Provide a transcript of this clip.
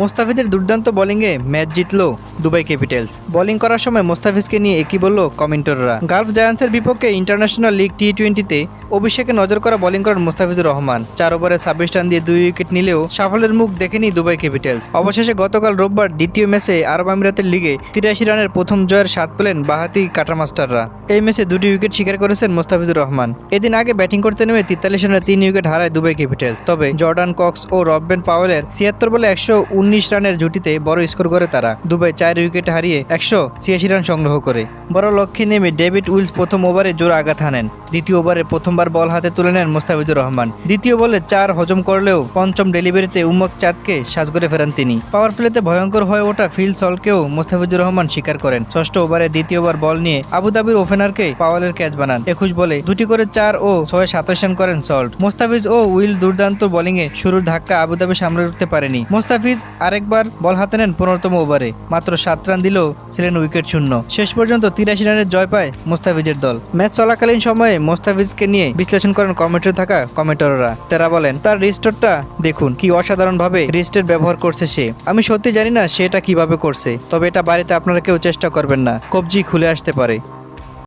মোস্তাফিজের দুর্দান্ত বোলিংয়ে ম্যাচ জিতল দুবাই ক্যাপিটালস বোলিং করার সময় মোস্তাফিজকে নিয়ে একই বলল কমেন্টররা গালফ জায়ান্সের বিপক্ষে ইন্টারন্যাশনাল লিগ টি টোয়েন্টিতে অভিষেকে নজর করা বোলিং করেন মোস্তাফিজুর রহমান। চার ওভারে ছাব্বিশ রান দিয়ে দুই উইকেট নিলেও সাফল্যের মুখ দেখেনি দুবাই ক্যাপিটালস অবশেষে গতকাল রোববার দ্বিতীয় ম্যাচে আরব আমিরাতের লিগে তিরাশি রানের প্রথম জয়ের স্বাদ পেলেন বাহাতি কাটামাস্টাররা এই ম্যাচে দুটি উইকেট শিকার করেছেন মোস্তাফিজুর রহমান। এদিন আগে ব্যাটিং করতে নেমে তেতাল্লিশ রানে তিন উইকেট হারায় দুবাই ক্যাপিটালস তবে জর্ডান কক্স ও রববেন পাওয়েলের ছিয়াত্তর বলে একশো উনিশ রানের জুটিতে বড় স্কোর করে তারা। দুবাই চার উইকেট হারিয়ে একশো ছিয়াশি রান সংগ্রহ করে। বড় লক্ষ্যে নেমে ডেভিড উইলস প্রথম ওভারে জোর আঘাত হানেন। দ্বিতীয় ওভারে প্রথমবার বল হাতে তুলে নেন মোস্তাফিজুর রহমান। দ্বিতীয় বলে চার হজম করলেও পঞ্চম ডেলিভারিতে উম্মক চাঁদকে সাজ করে ফেরান তিনি। পাওয়ার প্লেতে ভয়ঙ্কর হয়ে ওঠা ফিল সলকেও মোস্তাফিজুর রহমান স্বীকার করেন। ষষ্ঠ ওভারে দ্বিতীয়বার বল নিয়ে আবুধাবির ওপেনারকে পাওয়ালের ক্যাচ বানান। একুশ বলে দুটি করে চার ও ছয় সাতাশ রান করেন সল্ট। মোস্তাফিজ ও উইল দুর্দান্ত বোলিংয়ে শুরুর ধাক্কা আবুধাবি সামলে উঠতে পারেনি। মোস্তাফিজ আরেকবার বল হাতে নেন পনেরোতম ওভারে। মাত্র সাত রান দিলেও ছিলেন উইকেট শূন্য। শেষ পর্যন্ত তিরাশি রানের জয় পায় মোস্তাফিজের দল। ম্যাচ চলাকালীন সময়ে মোস্তাফিজকে নিয়ে বিশ্লেষণ করেন কমেন্টে থাকা কমেন্টাররা। তারা বলেন, তার রিস্টোরটা দেখুন, কি অসাধারণভাবে রিস্টের ব্যবহার করছে সে। আমি সত্যি জানি না সেটা কীভাবে করছে, তবে এটা বাড়িতে আপনারা কেউ চেষ্টা করবেন না। কবজি খুলে আসতে পারে।